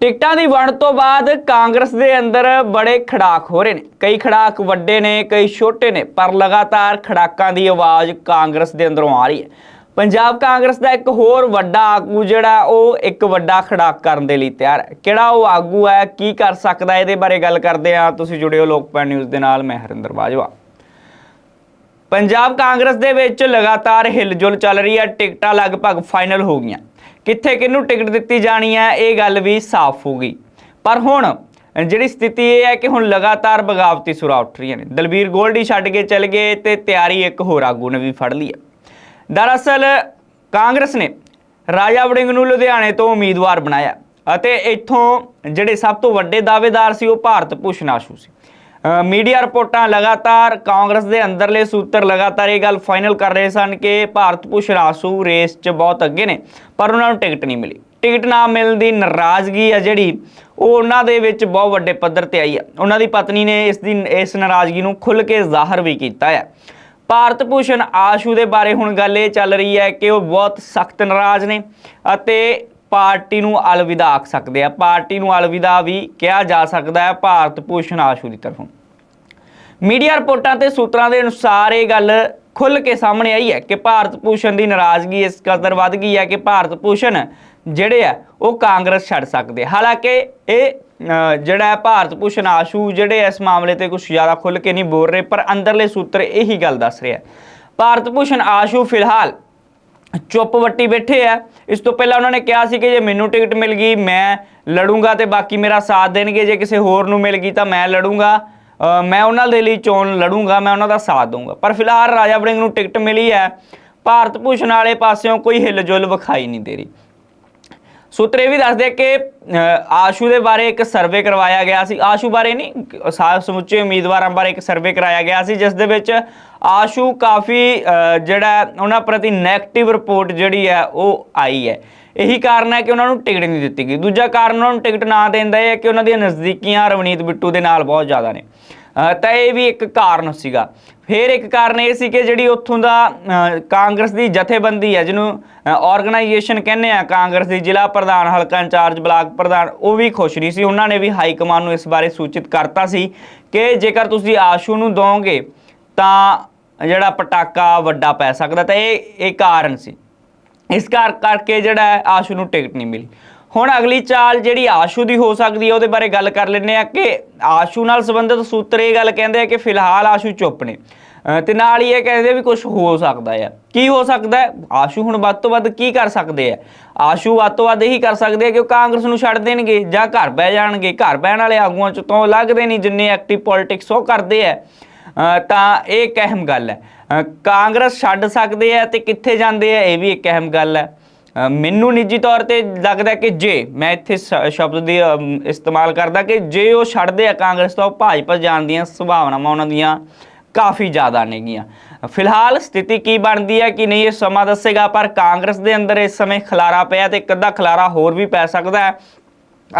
ਟਿਕਟਾਂ ਦੀ ਵੰਡ ਤੋਂ ਬਾਅਦ ਕਾਂਗਰਸ ਦੇ ਅੰਦਰ ਬੜੇ ਖੜਾਕ ਹੋ ਰਹੇ ਨੇ। ਕਈ ਖੜਾਕ ਵੱਡੇ ਨੇ, ਕਈ ਛੋਟੇ ਨੇ, ਪਰ ਲਗਾਤਾਰ ਖੜਾਕਾਂ ਦੀ ਆਵਾਜ਼ ਕਾਂਗਰਸ ਦੇ ਅੰਦਰੋਂ ਆ ਰਹੀ ਹੈ। ਪੰਜਾਬ ਕਾਂਗਰਸ ਦਾ ਇੱਕ ਹੋਰ ਵੱਡਾ ਆਗੂ ਜਿਹੜਾ, ਉਹ ਇੱਕ ਵੱਡਾ ਖੜਾਕ ਕਰਨ ਦੇ ਲਈ ਤਿਆਰ ਹੈ। ਕਿਹੜਾ ਉਹ ਆਗੂ ਹੈ, ਕੀ ਕਰ ਸਕਦਾ ਇਹਦੇ ਬਾਰੇ ਗੱਲ ਕਰਦੇ ਆ ਤੁਸੀਂ ਜੁੜਿਓ ਲੋਕਪਾਲ ਨਿਊਜ਼ ਦੇ ਨਾਲ, ਮੈਂ ਹਰਿੰਦਰ ਬਾਜਵਾ। ਪੰਜਾਬ ਕਾਂਗਰਸ ਦੇ ਵਿੱਚ ਲਗਾਤਾਰ ਹਿਲਜੁਲ ਚੱਲ ਰਹੀ ਹੈ, ਟਿਕਟਾਂ ਲਗਭਗ ਫਾਈਨਲ ਹੋ ਗਈਆਂ। ਕਿੱਥੇ ਕਿਹਨੂੰ ਟਿਕਟ ਦਿੱਤੀ ਜਾਣੀ ਹੈ, ਇਹ ਗੱਲ ਵੀ ਸਾਫ਼ ਹੋ ਗਈ। ਪਰ ਹੁਣ ਜਿਹੜੀ ਸਥਿਤੀ ਇਹ ਹੈ ਕਿ ਹੁਣ ਲਗਾਤਾਰ ਬਗਾਵਤੀ ਸੁਰਾਂ ਉੱਠ ਰਹੀਆਂ ਨੇ। ਦਲਬੀਰ ਗੋਲਡੀ ਛੱਡ ਕੇ ਚੱਲ ਗਏ ਤੇ ਤਿਆਰੀ ਇੱਕ ਹੋਰ ਆਗੂ ਨੇ ਵੀ ਫੜ ਲਈ ਹੈ। ਦਰਅਸਲ ਕਾਂਗਰਸ ਨੇ ਰਾਜਾ ਵੜਿੰਗ ਨੂੰ ਲੁਧਿਆਣੇ ਤੋਂ ਉਮੀਦਵਾਰ ਬਣਾਇਆ ਅਤੇ ਇੱਥੋਂ ਜਿਹੜੇ ਸਭ ਤੋਂ ਵੱਡੇ ਦਾਅਵੇਦਾਰ ਸੀ ਉਹ ਭਾਰਤ ਭੂਸ਼ਣ ਆਸ਼ੂ ਸੀ। ਮੀਡੀਆ ਰਿਪੋਰਟਾਂ ਲਗਾਤਾਰ, ਕਾਂਗਰਸ ਦੇ ਅੰਦਰਲੇ ਸੂਤਰ ਲਗਾਤਾਰ ਇਹ ਗੱਲ ਫਾਈਨਲ ਕਰ ਰਹੇ ਸਨ ਕਿ ਭਾਰਤ ਭੂਸ਼ਣ ਆਸ਼ੂ ਰੇਸ 'ਚ ਬਹੁਤ ਅੱਗੇ ਨੇ, ਪਰ ਉਹਨਾਂ ਨੂੰ ਟਿਕਟ ਨਹੀਂ ਮਿਲੀ। ਟਿਕਟ ਨਾ ਮਿਲਣ ਦੀ ਨਾਰਾਜ਼ਗੀ ਆ ਜਿਹੜੀ, ਉਹ ਉਹਨਾਂ ਦੇ ਵਿੱਚ ਬਹੁਤ ਵੱਡੇ ਪੱਧਰ ਤੇ ਆਈ ਆ। ਉਹਨਾਂ ਦੀ ਪਤਨੀ ਨੇ ਇਸ ਦੀ, ਇਸ ਨਾਰਾਜ਼ਗੀ ਨੂੰ ਖੁੱਲ੍ਹ ਕੇ ਜ਼ਾਹਰ ਵੀ ਕੀਤਾ ਹੈ ਭਾਰਤ ਭੂਸ਼ਣ ਆਸ਼ੂ ਦੇ ਬਾਰੇ ਹੁਣ ਗੱਲ ਇਹ ਚੱਲ ਰਹੀ ਹੈ ਕਿ ਉਹ ਬਹੁਤ ਸਖਤ ਨਾਰਾਜ਼ ਨੇ ਅਤੇ ਪਾਰਟੀ ਨੂੰ ਅਲਵਿਦਾ ਆਖ ਸਕਦੇ ਆ। ਪਾਰਟੀ ਨੂੰ ਅਲਵਿਦਾ ਵੀ ਕਿਹਾ ਜਾ ਸਕਦਾ ਹੈ ਭਾਰਤ ਭੂਸ਼ਣ ਆਸ਼ੂ ਦੀ ਤਰਫੋਂ। ਮੀਡੀਆ ਰਿਪੋਰਟਾਂ ਤੇ ਸੂਤਰਾਂ ਦੇ ਅਨੁਸਾਰ ਇਹ ਗੱਲ ਖੁੱਲ੍ਹ ਕੇ ਸਾਹਮਣੇ ਆਈ ਹੈ ਕਿ ਭਾਰਤ ਭੂਸ਼ਣ ਦੀ ਨਾਰਾਜ਼ਗੀ ਇਸ ਕਦਰ ਵੱਧ ਗਈ ਹੈ ਕਿ ਭਾਰਤ ਭੂਸ਼ਣ ਜਿਹੜੇ ਆ, ਉਹ ਕਾਂਗਰਸ ਛੱਡ ਸਕਦੇ। ਹਾਲਾਂਕਿ ਇਹ ਜਿਹੜਾ ਹੈ ਭਾਰਤ ਭੂਸ਼ਣ ਆਸ਼ੂ ਜਿਹੜੇ ਇਸ ਮਾਮਲੇ ਤੇ ਕੁਝ ਜ਼ਿਆਦਾ ਖੁੱਲ੍ਹ ਕੇ ਨਹੀਂ ਬੋਲ ਰਹੇ, ਪਰ ਅੰਦਰਲੇ ਸੂਤਰ ਇਹੀ ਗੱਲ ਦੱਸ ਰਿਹਾ ਭਾਰਤ ਭੂਸ਼ਣ ਆਸ਼ੂ ਫਿਲਹਾਲ ਚੁੱਪ ਵੱਟੀ ਬੈਠੇ ਆ। ਇਸ ਤੋਂ ਪਹਿਲਾਂ ਉਹਨਾਂ ਨੇ ਕਿਹਾ ਸੀ ਕਿ ਜੇ ਮੈਨੂੰ ਟਿਕਟ ਮਿਲ ਗਈ, ਮੈਂ ਲੜੂੰਗਾ ਤੇ ਬਾਕੀ ਮੇਰਾ ਸਾਥ ਦੇਣਗੇ, ਜੇ ਕਿਸੇ ਹੋਰ ਨੂੰ ਮਿਲ ਗਈ ਤਾਂ ਮੈਂ ਲੜੂੰਗਾ। ਮੈਂ ਉਹਨਾਂ ਦੇ ਲਈ ਚੋਣ ਲੜੂੰਗਾ, ਮੈਂ ਉਹਨਾਂ ਦਾ ਸਾਥ ਦਊਂਗਾ। ਪਰ ਫਿਲਹਾਲ ਰਾਜਾ ਵੜਿੰਗ ਨੂੰ ਟਿਕਟ ਮਿਲੀ ਹੈ। ਭਾਰਤ ਭੂਸ਼ਣ ਵਾਲੇ ਪਾਸਿਓਂ ਕੋਈ ਹਿਲਜੁਲ ਵਿਖਾਈ ਨਹੀਂ ਦੇ ਰਹੀ। ਸੂਤਰ ਇਹ ਵੀ ਦੱਸਦੇ ਕਿ ਆਸ਼ੂ ਦੇ ਬਾਰੇ ਇੱਕ ਸਰਵੇ ਕਰਵਾਇਆ ਗਿਆ ਸੀ। ਆਸ਼ੂ ਬਾਰੇ ਨਹੀਂ ਸਾ- ਸਮੁੱਚੇ ਉਮੀਦਵਾਰਾਂ ਬਾਰੇ ਇੱਕ ਸਰਵੇ ਕਰਾਇਆ ਗਿਆ ਸੀ, ਜਿਸ ਦੇ ਵਿੱਚ ਆਸ਼ੂ ਕਾਫੀ ਜਿਹੜਾ ਉਹਨਾਂ ਪ੍ਰਤੀ 네ਗੇਟਿਵ ਰਿਪੋਰਟ ਜਿਹੜੀ ਹੈ, ਉਹ ਆਈ ਹੈ। ਇਹੀ ਕਾਰਨ ਹੈ ਕਿ ਉਹਨਾਂ ਨੂੰ ਟਿਕਟ ਨਹੀਂ ਦਿੱਤੀ ਗਈ। ਦੂਜਾ ਕਾਰਨ ਉਹਨਾਂ ਨੂੰ ਟਿਕਟ ਨਾ ਦੇਣ ਦਾ ਇਹ ਹੈ ਕਿ ਉਹਨਾਂ ਦੀਆਂ ਨਜ਼ਦੀਕੀਆਂ ਰਵਨੀਤ ਬਿੱਟੂ ਦੇ ਨਾਲ ਬਹੁਤ ਜ਼ਿਆਦਾ ਨੇ। ਤਾਂ ਇਹ ਵੀ ਇੱਕ ਕਾਰਨ ਸੀਗਾ। ਫਿਰ ਇੱਕ ਕਾਰਨ ਇਹ ਸੀ ਕਿ ਜਿਹੜੀ ਉੱਥੋਂ ਦਾ ਕਾਂਗਰਸ ਦੀ ਜਥੇਬੰਦੀ ਹੈ, ਜਿਹਨੂੰ ਆਰਗੇਨਾਈਜੇਸ਼ਨ ਕਹਿੰਦੇ ਆ, ਕਾਂਗਰਸ ਦੀ ਜ਼ਿਲ੍ਹਾ ਪ੍ਰਧਾਨ, ਹਲਕਾ ਇੰਚਾਰਜ, ਬਲਾਕ ਪ੍ਰਧਾਨ, ਉਹ ਵੀ ਖੁਸ਼ ਨਹੀਂ ਸੀ। ਉਹਨਾਂ ਨੇ ਵੀ ਹਾਈ ਕਮਾਨ ਨੂੰ ਇਸ ਬਾਰੇ ਸੂਚਿਤ ਕਰਤਾ ਸੀ ਕਿ ਜੇਕਰ ਤੁਸੀਂ ਆਸ਼ੂ ਨੂੰ ਦੋਗੇ ਤਾਂ ਜਿਹੜਾ ਪਟਾਕਾ ਵੱਡਾ ਪੈ ਸਕਦਾ। ਤਾਂ ਇਹ ਇਹ ਕਾਰਨ ਸੀ। ਇਸ ਕਰ ਕਰਕੇ ਜਿਹੜਾ ਹੈ, ਆਸ਼ੂ ਨੂੰ ਟਿਕਟ ਨਹੀਂ ਮਿਲੀ। ਹੁਣ ਅਗਲੀ ਚਾਲ ਜਿਹੜੀ ਆਸ਼ੂ ਦੀ ਹੋ ਸਕਦੀ ਹੈ, ਉਹਦੇ ਬਾਰੇ ਗੱਲ ਕਰ ਲੈਂਦੇ ਆ ਕਿ ਆਸ਼ੂ ਨਾਲ ਸੰਬੰਧਿਤ ਸੂਤਰ ਇਹ ਗੱਲ ਕਹਿੰਦੇ ਆ ਕਿ ਫਿਲਹਾਲ ਆਸ਼ੂ ਚੁੱਪ ਨੇ। ਅਹ ਤੇ ਨਾਲ ਹੀ ਇਹ ਕਹਿੰਦੇ ਵੀ ਕੁਝ ਹੋ ਸਕਦਾ ਹੈ। ਕੀ ਹੋ ਸਕਦਾ ਹੈ? ਆਸ਼ੂ ਹੁਣ ਵੱਧ ਤੋਂ ਵੱਧ ਕੀ ਕਰ ਸਕਦੇ ਆ ਆਸ਼ੂ ਵੱਧ ਤੋਂ ਵੱਧ ਇਹੀ ਕਰ ਸਕਦੇ ਆ ਕਿ ਉਹ ਕਾਂਗਰਸ ਨੂੰ ਛੱਡ ਦੇਣਗੇ ਜਾਂ ਘਰ ਬਹਿ ਜਾਣਗੇ। ਘਰ ਬਹਿਣ ਵਾਲੇ ਆਗੂਆਂ ਚ ਤੋਂ ਲੱਗਦੇ ਨਹੀਂ ਜਿੰਨੇ ਐਕਟਿਵ ਪੋਲਿਟਿਕਸ ਉਹ ਕਰਦੇ ਆ ਤਾਂ ਇਹ ਇੱਕ ਅਹਿਮ ਗੱਲ ਹੈ। ਕਾਂਗਰਸ ਛੱਡ ਸਕਦੇ ਆ ਤੇ ਕਿੱਥੇ ਜਾਂਦੇ ਆ ਇਹ ਵੀ ਇੱਕ ਅਹਿਮ ਗੱਲ ਹੈ। ਮੈਨੂੰ ਨਿੱਜੀ ਤੌਰ ਤੇ ਲੱਗਦਾ ਕਿ ਜੇ, ਮੈਂ ਇੱਥੇ ਸ- ਸ਼ਬਦ ਦੀ ਇਸਤੇਮਾਲ ਕਰਦਾ ਕਿ ਜੇ ਉਹ ਛੱਡਦੇ ਆ ਕਾਂਗਰਸ, ਤੋਂ ਉਹ ਭਾਜਪਾ ਜਾਣ ਦੀਆਂ ਸੰਭਾਵਨਾਵਾਂ ਉਹਨਾਂ ਦੀਆਂ ਕਾਫੀ ਜ਼ਿਆਦਾ ਨੇਗੀਆਂ। ਫਿਲਹਾਲ ਸਥਿਤੀ ਕੀ ਬਣਦੀ ਹੈ ਕਿ ਨਹੀਂ ਇਹ ਸਮਾਂ ਦੱਸੇਗਾ, ਪਰ ਕਾਂਗਰਸ ਦੇ ਅੰਦਰ ਇਸ ਸਮੇਂ ਖਲਾਰਾ ਪਿਆ ਤੇ ਇੱਕ ਅੱਧਾ ਖਲਾਰਾ ਹੋਰ ਵੀ ਪੈ ਸਕਦਾ ਹੈ।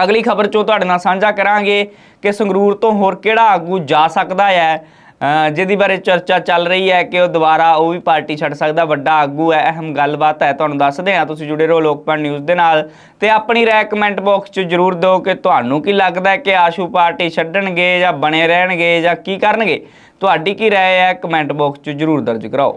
ਅਗਲੀ ਖਬਰ ਚੋਂ ਤੁਹਾਡੇ ਨਾਲ ਸਾਂਝਾ ਕਰਾਂਗੇ ਕਿ ਸੰਗਰੂਰ ਤੋਂ ਹੋਰ ਕਿਹੜਾ ਆਗੂ ਜਾ ਸਕਦਾ ਹੈ। ਜਿਹਦੀ ਬਾਰੇ ਚਰਚਾ ਚੱਲ ਰਹੀ ਹੈ ਕਿ ਉਹ ਦੁਬਾਰਾ ਉਹ ਵੀ ਪਾਰਟੀ ਛੱਡ ਸਕਦਾ, ਵੱਡਾ ਆਗੂ ਹੈ, ਅਹਿਮ ਗੱਲਬਾਤ ਹੈ, ਤੁਹਾਨੂੰ ਦੱਸਦੇ ਹਾਂ। ਤੁਸੀਂ ਜੁੜੇ ਰਹੋ ਲੋਕਪਾਲ ਨਿਊਜ਼ ਦੇ ਨਾਲ ਤੇ ਆਪਣੀ ਰਾਏ ਕਮੈਂਟ ਬਾਕਸ 'ਚ ਜਰੂਰ ਦਿਓ ਕਿ ਤੁਹਾਨੂੰ ਕੀ ਲੱਗਦਾ ਹੈ ਕਿ ਆਸ਼ੂ ਪਾਰਟੀ ਛੱਡਣਗੇ ਜਾਂ ਬਣੇ ਰਹਿਣਗੇ ਜਾਂ ਕੀ ਕਰਨਗੇ। ਤੁਹਾਡੀ ਕੀ ਰਾਏ ਹੈ, ਕਮੈਂਟ ਬਾਕਸ 'ਚ ਜਰੂਰ ਦਰਜ ਕਰਾਓ।